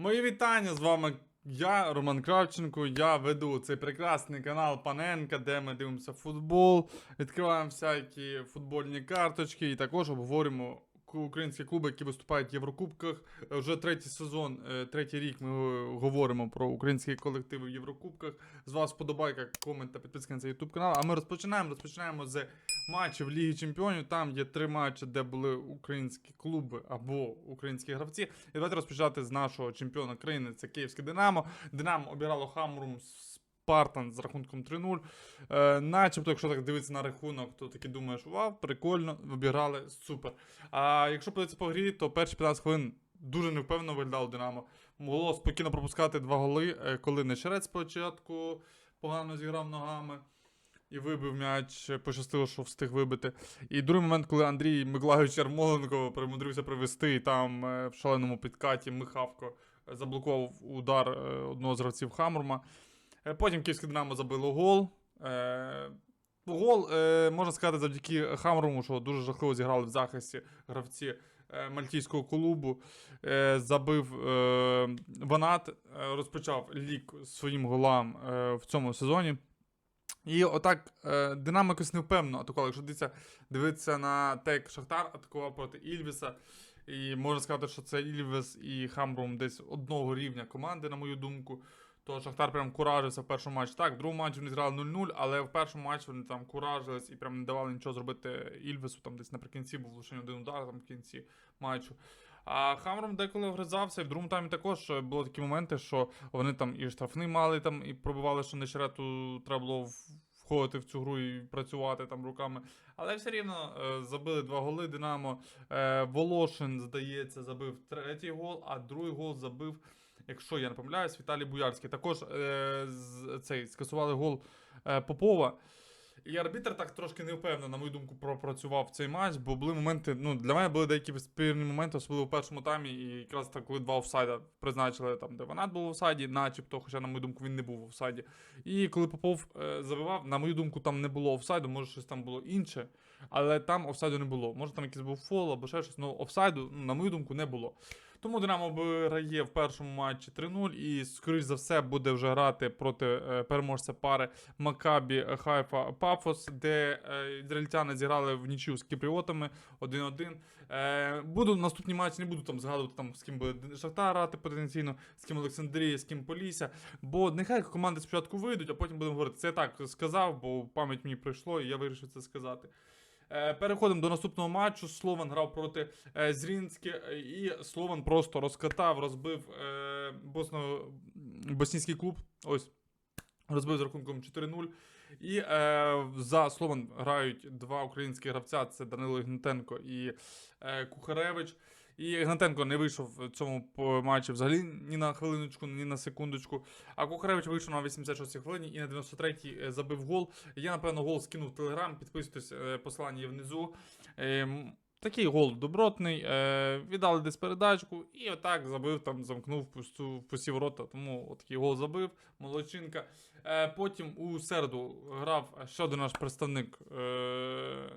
Мої вітання з вами. Я Роман Кравченко. Я веду цей прекрасний канал Паненка, де ми дивимося футбол, відкриваємо всякі футбольні карточки і також обговорюємо українські клуби, які виступають в Єврокубках. Е, Вже третій сезон, е, третій рік ми е, говоримо про українські колективи в Єврокубках. З вас вподобайка, комент та підписка на цей YouTube канал. А ми розпочинаємо. Розпочинаємо з матчів Ліги Чемпіонів. Там є три матчі, де були українські клуби або українські гравці. І давайте розпочати з нашого чемпіона країни. Це Київське Динамо. Динамо обіграло Хамрум Спартан з рахунком 3-0. Е, начебто, якщо так дивитися на рахунок, то таки думаєш, вау, прикольно, обіграли, супер. А якщо подивитися по грі, то перші 15 хвилин дуже невпевнено виглядало Динамо. Могло спокійно пропускати два голи, е, коли Нечерець спочатку погано зіграв ногами. І вибив м'яч, пощастило, що встиг вибити. І другий момент, коли Андрій Миколайович Ярмоленко примудрився привести, і там е, в шаленому підкаті Михавко е, заблокував удар е, одного з гравців Хамурма. Е, Потім Київське Динамо забило гол. Е, Гол, е, можна сказати, завдяки Хамруму, що дуже жахливо зіграли в захисті гравці мальтійського клубу. Забив Ванат, розпочав лік своїм голам в цьому сезоні. І отак Динамо якось невпевнено атакував. Якщо дивитися, дивитися на те, як Шахтар атакував проти Ільвіса. І можна сказати, що це Ільвіс і Хамбрум десь одного рівня команди, на мою думку. То Шахтар прям куражився в першому матчі. Так, в другому матчі вони зіграли 0-0, але в першому матчі вони там куражились і прям не давали нічого зробити Ільвесу. Там десь наприкінці був лише один удар там в кінці матчу. А Хамром деколи вгризався, і в другому таймі також були такі моменти, що вони там і штрафний мали, там і пробивали, що нещерету треба було входити в цю гру і працювати там руками. Але все рівно е, забили два голи Динамо. Е, Волошин, здається, забив третій гол, а другий гол забив, якщо я не помиляюсь, Віталій Буярський. Також е, з, цей, скасували гол е, Попова. І арбітр так трошки не впевнено, на мою думку, пропрацював цей матч, бо були моменти. Ну, для мене були деякі спірні моменти, особливо в першому таймі, і якраз так, коли два офсайда призначили там, де Ванат був в офсайді, начебто, хоча, на мою думку, він не був в офсайді. І коли Попов е, забивав, на мою думку, там не було офсайду, може щось там було інше, але там офсайду не було. Може там якийсь був фол або ще щось, але офсайду, ну, на мою думку, не було. Тому Динамо виграє в першому матчі 3-0 і, скоріш за все, буде вже грати проти е, переможця пари Макабі Хайфа Пафос, де е, ізраїльтяни зіграли в нічю з кіпріотами 1-1. Е, буду наступні матчі, не буду там згадувати, там, з ким буде Шахтар грати потенційно, з ким Олександрія, з ким Полісся. Бо нехай команди спочатку вийдуть, а потім будемо говорити. Це я так сказав, бо пам'ять мені прийшло, і я вирішив це сказати. Е, Переходимо до наступного матчу. Слован грав проти е, Зрінське, е, і Слован просто розкатав, розбив босно, боснійський клуб. Ось. Розбив з рахунком 4-0. І е, за Слован грають два українські гравця: це Данило Ігнатенко і е, Кухаревич. І Ігнатенко не вийшов в цьому матчі взагалі ні на хвилиночку, ні на секундочку. А Кухаревич вийшов на 86-й хвилині і на 93-й е, забив гол. Я, напевно, гол скинув в Телеграм. Підписуйтесь, е, посилання є внизу. Ем, Такий гол добротний, е, віддали десь передачку, і отак забив, там замкнув пусту, пусті ворота. Тому такий гол забив, молодчинка. Е, потім у середу грав ще один наш представник. Е,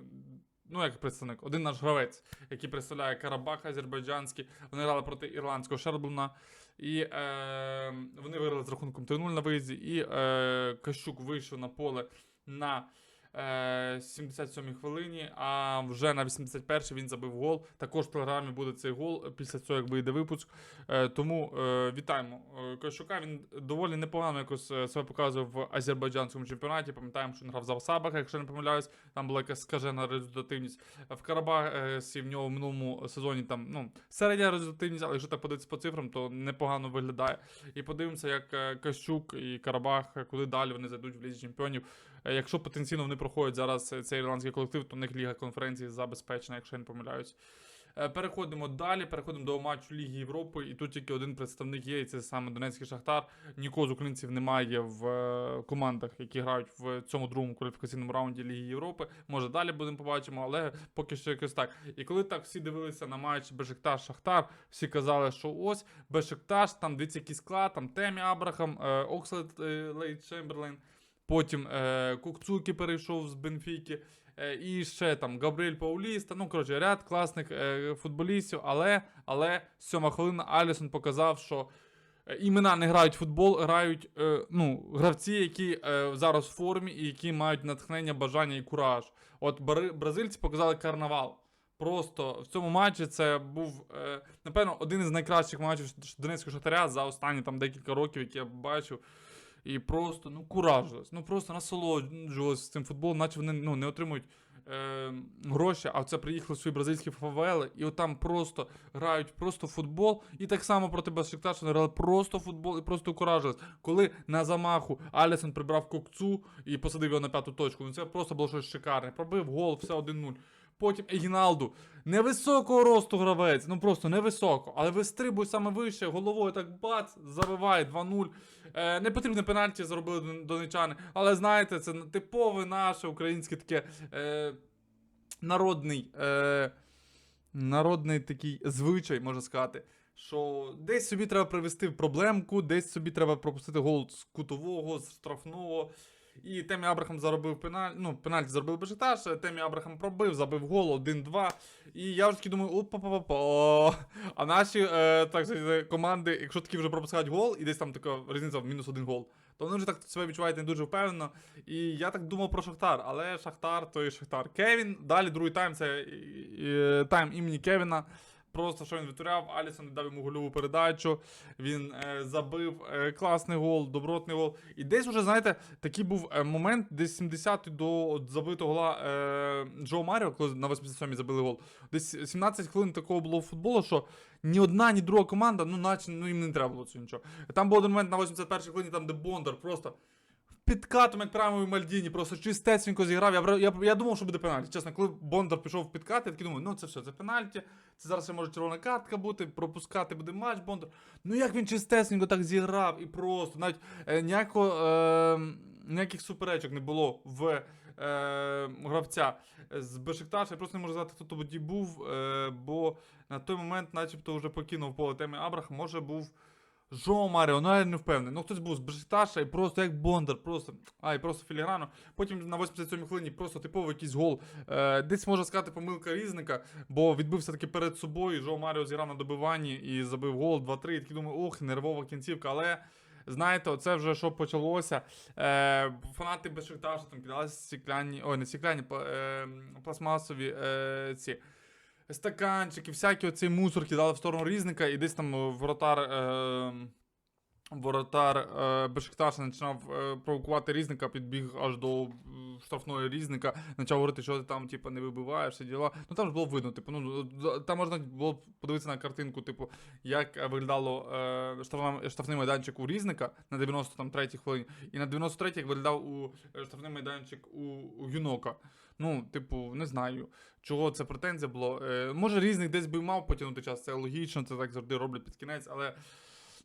ну, як представник, один наш гравець, який представляє Карабах азербайджанський. Вони грали проти ірландського Шерблуна. І е, вони виграли з рахунком 3-0 на виїзді. І е, Кащук вийшов на поле на 77-й хвилині, а вже на 81-й він забив гол. Також в телеграмі буде цей гол після цього, як вийде випуск. Е, тому е, вітаємо е, Кощука. Він доволі непогано якось е, себе показував в азербайджанському чемпіонаті. Пам'ятаємо, що він грав за Сабаха, якщо не помиляюсь, там була якась скажена результативність. В Карабасі в нього в минулому сезоні там ну, середня результативність, але якщо так подивитися по цифрам, то непогано виглядає. І подивимося, як е, Кащук і Карабах, е, куди далі вони зайдуть в лізі чемпіонів. Е, Якщо потенційно вони проходять зараз е, цей ірландський колектив, то у них ліга конференції забезпечена, якщо я не помиляюсь. Е, Переходимо далі, переходимо до матчу Ліги Європи, і тут тільки один представник є, і це саме Донецький Шахтар. Нікого з українців немає в командах, які грають в цьому другому кваліфікаційному раунді Ліги Європи. Може далі будемо побачимо, але поки що якось так. І коли так всі дивилися на матч Бешикташ Шахтар, всі казали, що ось Бешикташ, там дивіться який склад, там Темі Абрахам, Окслет Лейт Чемберлейн. Потім е, Кукцукі перейшов з Бенфіки. Е, і ще там Габріель Пауліста. Ну, коротше, ряд класних е, футболістів. Але, але сьома хвилина Алісон показав, що е, імена не грають в футбол, грають е, ну, гравці, які е, зараз в формі і які мають натхнення, бажання і кураж. От бразильці показали карнавал. Просто в цьому матчі це був, е, напевно, один із найкращих матчів Донецького Шахтаря за останні там декілька років, які я бачив. І просто, ну, куражилось. Ну просто насолоджувалися цим футболом, наче вони ну, не отримують е, гроші, а це приїхали свої бразильські фавели, і от там просто грають просто футбол. І так само проти Бешикташа вони грали просто футбол і просто куражились. Коли на замаху Алісон прибрав кокцу і посадив його на п'яту точку, ну це просто було щось шикарне. Пробив гол, все 1-0. Потім Егіналду. Невисокого росту гравець, ну просто невисоко, але вистрибує саме вище, головою так бац, забиває 2-0. Е, не потрібне пенальті зробили донечани, але знаєте, це типове наше українське таке е, народний, е, народний такий звичай, можна сказати. Що десь собі треба привести в проблемку, десь собі треба пропустити гол з кутового, з штрафного. І Темі Абрахам заробив пеналь, ну, пенальті заробив Бешикташ, Темі Абрахам пробив, забив гол 1-2. І я вже таки думаю, опа-па-па. А наші е, так команди, якщо такі вже пропускають гол, і десь там така різниця в мінус один гол, то вони вже так себе відчувають не дуже впевнено. І я так думав про Шахтар, але Шахтар то і Шахтар. Кевін, далі другий тайм, це і, тайм імені Кевіна. Просто що він витворяв, Алісон дав йому гольову передачу, він е, забив е, класний гол, добротний гол. І десь вже, знаєте, такий був е, момент, десь 70-й до от забитого гола е, Джо Маріо, коли на 87-й забили гол. Десь 17 хвилин такого було футболу, що ні одна, ні друга команда, ну наче ну, їм не треба було цього нічого. Там був один момент на 81-й хвилині, там де Бондар просто підкатом, як прямо в Мальдіні, просто чистесенько зіграв. Я, я, я думав, що буде пенальті. Чесно, коли Бондар пішов в підкат, я такий думаю, ну це все, це пенальті. Це зараз може червона картка бути, пропускати буде матч Бондар. Ну як він чистесенько так зіграв і просто навіть е, ніякого, е, ніяких суперечок не було в е, гравця з Бешикташа. Я просто не можу сказати, хто тоді був, е, бо на той момент, начебто, вже покинув поле теми Абрах, може був. Жо Маріо, ну я не впевнений. Ну хтось був з Бешикташа і просто як Бондар, просто. А, і просто філіграно. Потім на 87-й хвилині просто типовий якийсь гол. Е, десь можна сказати помилка різника, бо відбився таки перед собою. Жо Маріо зіграв на добиванні і забив гол 2-3. І такий думаю, ох, нервова кінцівка, але. Знаєте, оце вже що почалося. Е, фанати Бешикташа там кидалися стекляні, ой, не стекляні, е, пластмасові е, ці стаканчики, всякі оцей мусор кидали в сторону різника, і десь там е, воротар. Е, Воротар е, Бешикташа починав е, провокувати різника, підбіг аж до е, штрафної різника, почав говорити, що ти там типу, не вибиваєш, всі діла. Ну там ж було видно, типу, ну там можна було подивитися на картинку, типу, як виглядало е, штрафна- штрафний майданчик у різника на 93-й хвилині, і на 93-й як виглядав у е, штрафний майданчик у, у Юнока. Ну, типу, не знаю, чого це претензія було. Е, може, різник десь би мав потягнути час, це логічно, це так завжди роблять під кінець, але.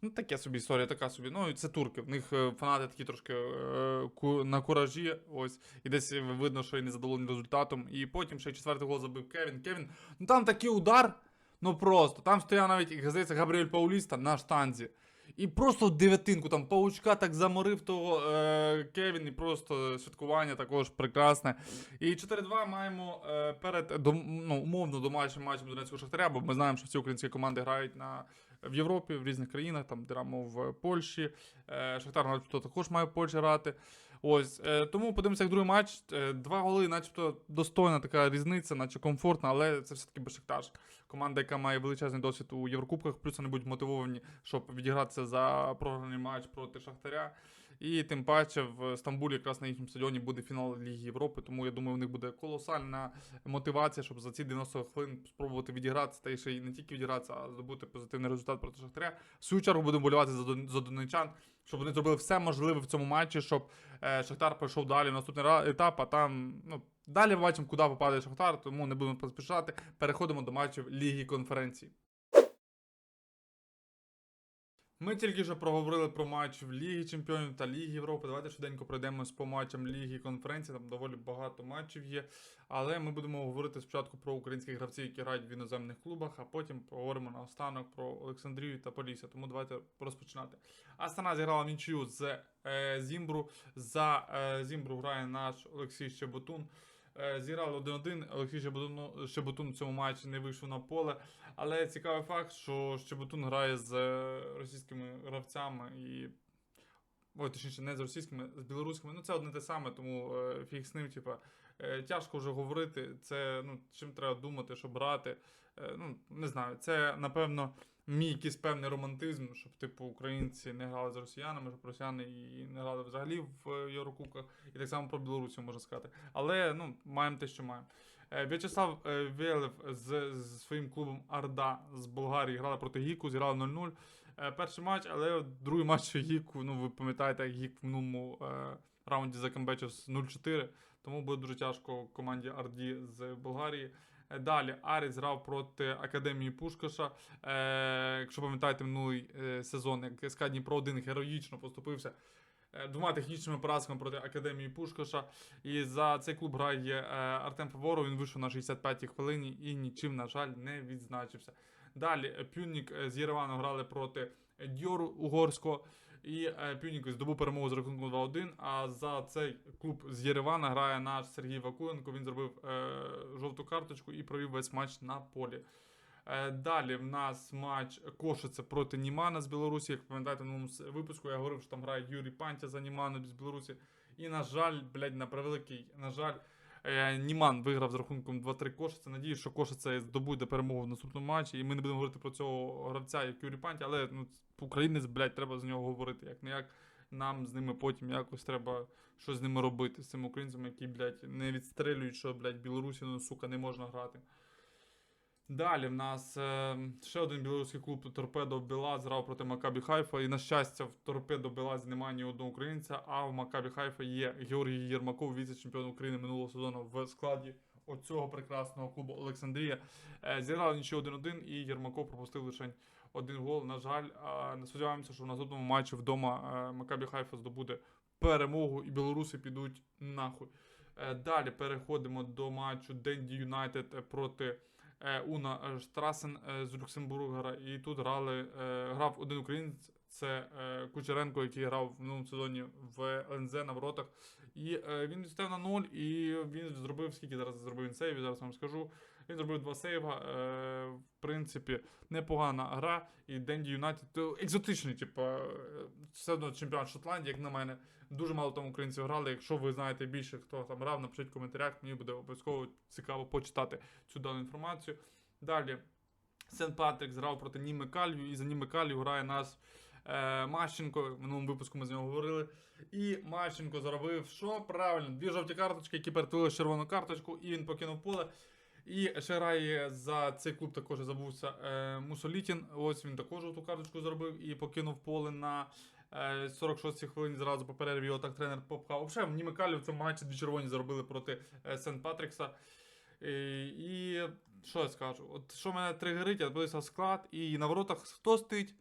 Ну, таке собі історія, така собі. Ну, це турки. В них е, фанати такі трошки е, ку- на куражі. Ось. І десь видно, що і не задоволені результатом. І потім ще четвертий гол забив Кевін. Кевін. Ну там такий удар. Ну просто. Там стояв навіть, як здається, Габріель Пауліста на штанзі. І просто в дев'ятинку, там паучка так заморив того е, Кевін, і просто святкування також прекрасне. І 4-2 маємо е, перед дом, ну, умовно домашнім матчем Донецького Шахтаря, бо ми знаємо, що всі українські команди грають на, в Європі, в різних країнах, там Динамо в Польщі. Е, Шахтар, начебто, також має в Польщі грати. Ось, е, тому подивимося, як другий матч. Е, два голи, начебто, достойна така різниця, наче комфортна, але це все-таки Бешикташ. Команда, яка має величезний досвід у Єврокубках, плюс вони будуть мотивовані, щоб відігратися за програний матч проти Шахтаря. І тим паче в Стамбулі, якраз на їхньому стадіоні, буде фінал Ліги Європи. Тому я думаю, у них буде колосальна мотивація, щоб за ці 90 хвилин спробувати відігратися, та ще й не тільки відігратися, а здобути позитивний результат проти Шахтаря. В свою чергу будемо болювати за, донечан, щоб вони зробили все можливе в цьому матчі, щоб е, Шахтар пройшов далі в наступний етап, а там ну, далі бачимо, куди попаде Шахтар, тому не будемо поспішати. Переходимо до матчів Ліги конференцій. Ми тільки що проговорили про матч в Лігі Чемпіонів та Ліги Європи. Давайте швиденько пройдемось по матчам Ліги конференції. Там доволі багато матчів є. Але ми будемо говорити спочатку про українських гравців, які грають в іноземних клубах, а потім поговоримо наостанок про Олександрію та Полісся. Тому давайте розпочинати. Астана зіграла нічию з е, Зімбру. За е, Зімбру грає наш Олексій Щеботун. Е, Зіграли 1-1. Олексій Щебетун, Щебетун в цьому матчі не вийшов на поле. Але цікавий факт, що Щебетун грає з е, російськими гравцями і. Ой, точніше, не з російськими, з білоруськими. Ну, це одне те саме, тому е, фіг з ним, типа, е, тяжко вже говорити. Це ну, чим треба думати, що брати. Е, ну, не знаю, це, напевно, мій якийсь певний романтизм, щоб, типу, українці не грали з росіянами, щоб росіяни і не грали взагалі в е, Єврокубках. І так само про Білорусі можна сказати. Але ну, маємо те, що маємо. Е, В'ячеслав е, Велев з, з своїм клубом Арда з Болгарії грали проти Гіку, зіграли 0-0. Е, Перший матч, але другий матч Гіку, ну ви пам'ятаєте, як Гік в минулому раунді закамбечив з 0-4, тому буде дуже тяжко команді Арді з Болгарії. Е, Далі Аріс грав проти Академії Пушкаша. Е, якщо пам'ятаєте минулий е, сезон, як СК Дніпро 1 героїчно поступився е, двома технічними поразками проти Академії Пушкаша. І за цей клуб грає Артем Фаворов. Він вийшов на 65-й хвилині і нічим, на жаль, не відзначився. Далі Пюнік з Єреваном грали проти Дьору Угорського. І е, Пюнік здобув перемогу з рахунком 2-1. А за цей клуб з Єревана грає наш Сергій Вакуленко. Він зробив е, жовту карточку і провів весь матч на полі. Е, Далі в нас матч Кошице проти Німана з Білорусі. Як пам'ятаєте, в минулому випуску я говорив, що там грає Юрій Пантя за Німану з Білорусі. І, на жаль, блядь, на превеликий, на жаль, Німан виграв з рахунком 2-3 кошиця. Надію, що Кошице здобуде перемогу в наступному матчі. І ми не будемо говорити про цього гравця, як Юрій Пантя, але ну, українець, блядь, треба з нього говорити. Як не як нам з ними потім якось треба щось з ними робити, з цими українцями, які, блядь, не відстрелюють, що, блядь, Білорусі, ну, сука, не можна грати. Далі в нас е, ще один білоруський клуб Торпедо Белаз грав проти Макабі Хайфа. І на щастя, в Торпедо Белазі немає ні одного українця, а в Макабі Хайфа є Георгій Єрмаков, віце-чемпіон України минулого сезону в складі оцього прекрасного клубу Олександрія. Е, зіграли нічого 1-1, і Єрмаков пропустив лише один гол. На жаль, сподіваємося, що в наступному матчі вдома е, Макабі Хайфа здобуде перемогу, і білоруси підуть нахуй. Е, Далі переходимо до матчу Денді Юнайтед проти Уна е, Штрасен е, з Люксембургера. І тут грали, е, грав один українець. Це е, Кучеренко, який грав в минулому сезоні в ЛНЗ на воротах. І е, він відстав на 0, і він зробив, скільки зараз зробив він сейвів, зараз вам скажу. Він зробив два сейва. Е, в принципі, непогана гра. І Денді Юнайтед екзотичний, типу, е, все одно чемпіонат Шотландії, як на мене. Дуже мало там українців грали. Якщо ви знаєте більше, хто там грав, напишіть в коментарях. Мені буде обов'язково цікаво почитати цю дану інформацію. Далі. Сент Патрік зграв проти Німи Калью, і за Німи Калью грає нас е, Мащенко. В минулому випуску ми з нього говорили. І Мащенко заробив що? Правильно, дві жовті карточки, які перетворили червону карточку, і він покинув поле. І ще грає за цей клуб також забувся е, Мусолітін. Ось він також ту карточку зробив і покинув поле на е, 46-й хвилині зразу по перерві. Його так тренер попхав. Взагалі, в Німекалі в цьому матчі дві червоні заробили проти е, Сент Патрікса. І, і що я скажу? От що мене тригерить, я дивився склад, і на воротах хто стоїть?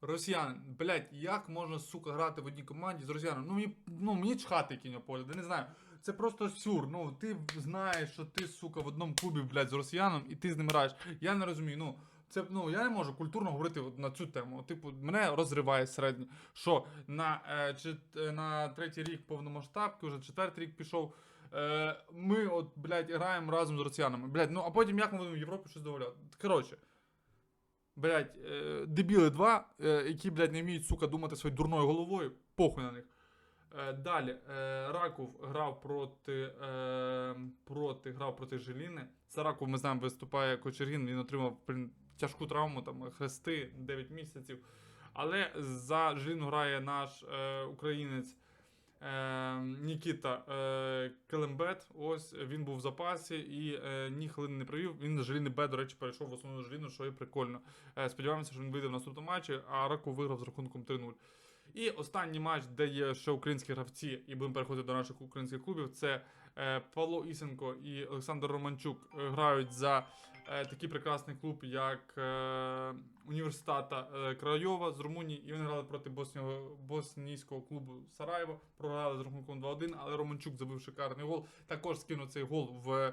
Росіянин. Блять, як можна, сука, грати в одній команді з росіянином? Ну мені, ну, мені чхати на я не знаю. Це просто сюр. Ну, ти знаєш, що ти, сука, в одному клубі, блядь, з росіяном, і ти з ним граєш. Я не розумію, ну. Це ну я не можу культурно говорити на цю тему. Типу, мене розриває середньо. Що на, е, чи, е, на третій рік повномасштабки, вже четвертий рік пішов. Е, ми, от, блядь, граємо разом з росіянами. Блядь, ну а потім як ми будемо в Європі щось домовляти? Коротше. Блядь, е, дебіли два, е, які, блядь, не вміють, сука, думати своєю дурною головою. Похуй на них. Е, далі, е, Раков грав проти, е, проти, грав проти Желіни. За Раков, ми знаємо, виступає Кочергін, він отримав тяжку травму, там, хрести 9 місяців. Але за Желіну грає наш українець Нікіта Келембет. Ось він був в запасі і ні хвилини не провів. Він з Желіни Б, до речі, перейшов в основну Желіну, що є прикольно. Сподіваємося, що він вийде в наступному матчі, а Раков виграв з рахунком 3-0. І останній матч, де є ще українські гравці, і будемо переходити до наших українських клубів. Це е, Павло Ісенко і Олександр Романчук е, грають за е, такий прекрасний клуб, як Університата е, Крайова з Румунії. І вони грали проти боснійського клубу Сараєво. Програли з рахунком 2-1, але Романчук забив шикарний гол. Також скинув цей гол в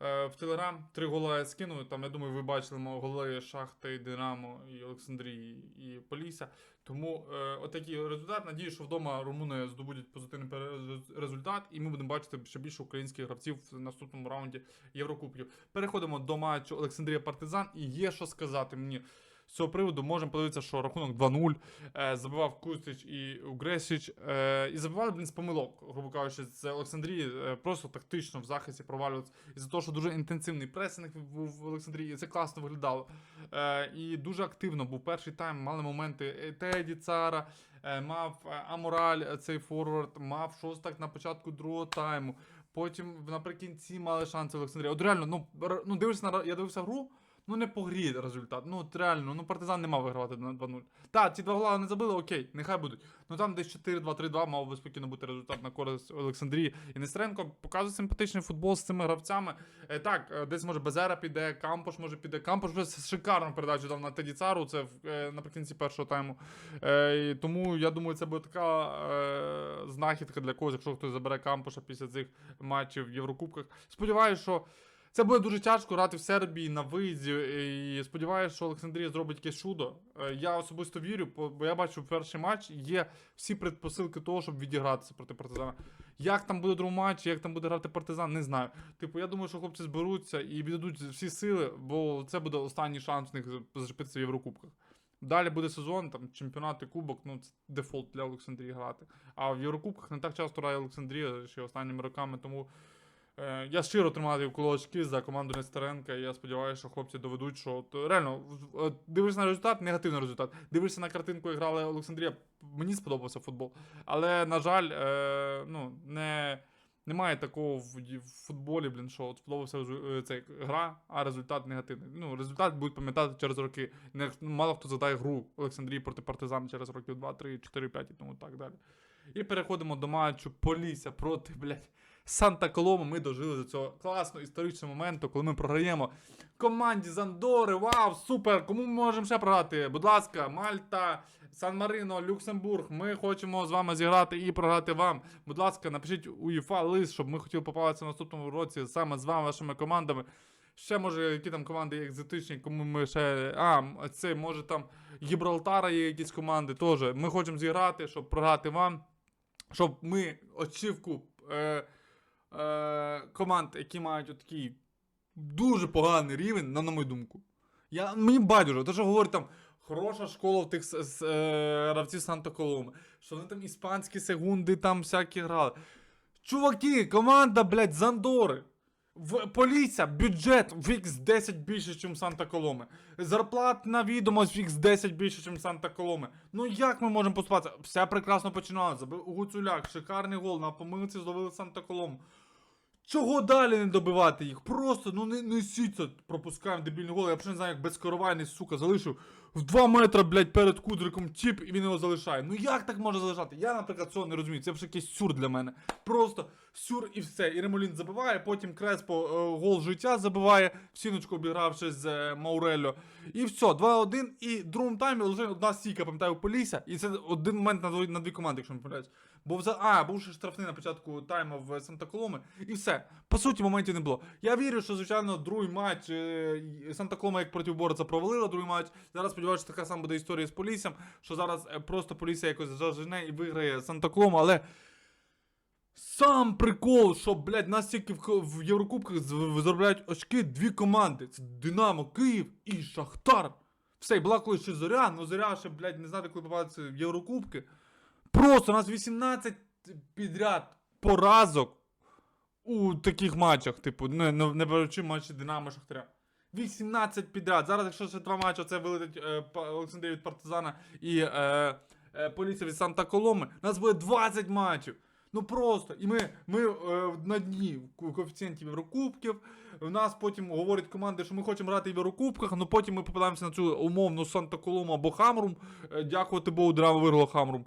в Телеграм три гола я скину. Там, я думаю, ви бачили голи Шахти, Динамо і Олександрії і Полісся. Тому е, отакий результат. Надію, що вдома румуни здобудуть позитивний результат, і ми будемо бачити ще більше українських гравців в наступному раунді Єврокубків. Переходимо до матчу Олександрія Партизан. І є що сказати мені. З цього приводу можемо подивитися, що рахунок 2-0. Е, забивав Кустич і Угресіч. Е, і забивали, блін, з помилок, грубо кажучи, з Олександрії е, просто тактично в захисті провалюватися. Із-за того, що дуже інтенсивний пресинг був в Олександрії, це класно виглядало. І дуже активно був перший тайм, мали моменти Теді Цара, мав Амораль, цей форвард, мав шостак на початку другого тайму. Потім наприкінці мали шанси Олександрія. От реально, ну, ну дивишся на я дивився гру. Ну не по грі результат. Ну от реально, ну партизан не мав вигравати на 2-0. Так, ці два гола не забили, окей, нехай будуть. Ну там десь 4-2-3-2 мав би спокійно бути результат на користь Олександрії. І Нестеренко показує симпатичний футбол з цими гравцями. Е, так, е, десь може Безера піде, Кампош може піде. Кампош вже шикарну передачу дав на Теді Цару, це е, наприкінці першого тайму. Е, і тому я думаю, це буде така е, знахідка для когось, якщо хтось забере Кампоша після цих матчів в Єврокубках. Сподіваюся, що. Це буде дуже тяжко грати в Сербії на виїзді. І сподіваюся, що Олександрія зробить якесь чудо. Е, Я особисто вірю, бо я бачу перший матч. Є всі предпосилки того, щоб відігратися проти партизана. Як там буде другий матч, як там буде грати партизан, не знаю. Типу, я думаю, що хлопці зберуться і віддадуть всі сили, бо це буде останній шанс в них зачепитися в Єврокубках. Далі буде сезон, там чемпіонат і кубок, ну це дефолт для Олександрії грати. А в Єврокубках не так часто грає Олександрія ще останніми роками, тому. Е, Я щиро тримаю кулачки за команду Нестеренка, я сподіваюся, що хлопці доведуть, що от, реально дивишся на результат, негативний результат. Дивишся на картинку, як Олександрія. Мені сподобався футбол. Але, на жаль, е, ну, не, немає такого в, в футболі, блін, що от сподобався е, цей, гра, а результат негативний. Ну, результат будуть пам'ятати через роки. Не, мало хто згадає гру Олександрії проти партизан через років 2, 3, 4, 5 і тому так далі. І переходимо до матчу Полісся проти, блядь. Санта Колома ми дожили до цього класного історичного моменту, коли ми програємо команді з Андори. Вау, супер! Кому ми можемо ще програти? Будь ласка, Мальта, Сан Марино, Люксембург. Ми хочемо з вами зіграти і програти вам. Будь ласка, напишіть УЄФА лист, щоб ми хотіли попалися в наступному році саме з вами, вашими командами. Ще може, які там команди екзотичні, кому ми ще. А, це може там Гібралтара є якісь команди теж. Ми хочемо зіграти, щоб програти вам. Щоб ми очівку е, е, команд, які мають такий дуже поганий рівень, на, на мою думку. Я, мені байдуже, те, що говорять там. Хороша школа в тих е, гравців Санта Коломи. Що вони там іспанські секунди там всякі грали. Чуваки, команда, блядь, з Андори. В Полісся, бюджет в X10 більше, ніж Санта Коломи. Зарплатна відомость в X10 більше, ніж Санта Коломи. Ну як ми можемо поспатися? Все прекрасно починалося. Гуцуляк, шикарний гол, на помилці зловили Санта Колому. Чого далі не добивати їх? Просто ну не несіться, пропускаємо дебільний гол. Я взагалі не знаю, як безкоровайний, сука, залишив в 2 метри, блядь, перед кудриком чіп, і він його залишає. Ну як так може залишати? Я, наприклад, цього не розумію. Це вже якийсь сюр для мене. Просто сюр і все. І Ремолін забиває, потім Креспо е, гол життя забиває, в сіночку обігравши з е, Маурельо. І все, 2-1. І в другому таймі лише одна стійка, пам'ятаю, у Полісся. І це один момент на дві, на дві команди, якщо не помиляюсь. Бо вза... А, був ще штрафний на початку тайму в Санта Коломи. І все. По суті, моментів не було. Я вірю, що, звичайно, другий матч е, Санта Колома як протиборця провалила другий матч. Зараз сподіваюся, що така сама буде історія з Поліссям, що зараз е, просто Полісся якось зажене і виграє Санта Колома, але. Сам прикол, що, блядь, нас тільки в, в Єврокубках заробляють очки дві команди. Це Динамо, Київ і Шахтар. Все, і була колись ще Зоря, ну Зоря ще, блядь, не знати, коли попадеться в Єврокубки. Просто у нас 18 підряд поразок у таких матчах, типу, не, не, не беручи матчі Динамо Шахтаря. 18 підряд. Зараз, якщо ще два матчі, це вилетить е, Олександрія від Партизана і е, е, Поліція від Санта Коломи, у нас буде 20 матчів. Ну просто. І ми, ми е, на дні ко- коефіцієнтів Єврокубків. У нас потім говорять команди, що ми хочемо грати в Єврокубках, але потім ми попадаємося на цю умовну Санта Колому або Хамрум. Е, дякувати Богу, Драмо виграло Хамрум.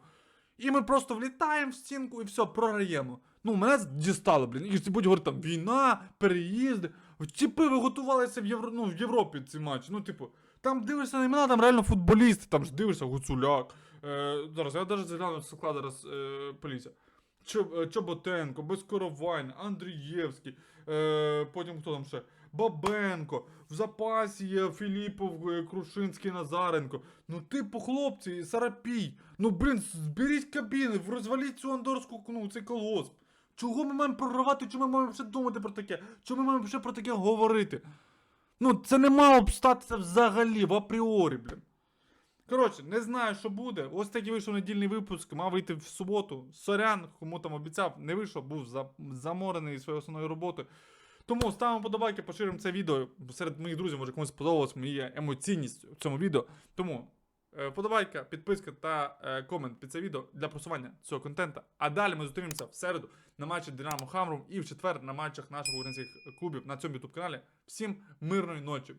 І ми просто влітаємо в стінку і все, програємо. Ну, мене дістало, блін. І будуть говорити, там війна, переїзди. Тіпи, ви готувалися в, Євро... ну, в Європі ці матчі. Ну, типу, там дивишся на імена, там реально футболісти, там ж дивишся Гуцуляк. Е, зараз я навіть загляну склад зараз е, поліція. Е, Чоботенко, Безкоровайн, Андрієвський, е, потім хто там ще? Бабенко, в запасі є Філіпов, е, Крушинський, Назаренко. Ну, типу, хлопці, Сарапій. Ну, блін, зберіть кабіни, розваліть цю андорську, ну, цей колгосп. Чого ми маємо проривати, чому ми маємо ще думати про таке? Чому ми маємо ще про таке говорити? Ну, це не мало б статися взагалі, в апріорі, блін. Коротше, не знаю, що буде. Ось такий вийшов недільний випуск, мав вийти в суботу. Сорян, кому там обіцяв, не вийшов, був заморений своєю основною роботою. Тому ставимо подобайки, поширимо це відео. Серед моїх друзів, може комусь сподобалась моя емоційність в цьому відео. Тому е, подобайка, підписка та е, комент під це відео для просування цього контента. А далі ми зустрінемося в середу на матчі Динамо Хамрум і в четвер на матчах наших українських клубів на цьому ютуб каналі. Всім мирної ночі!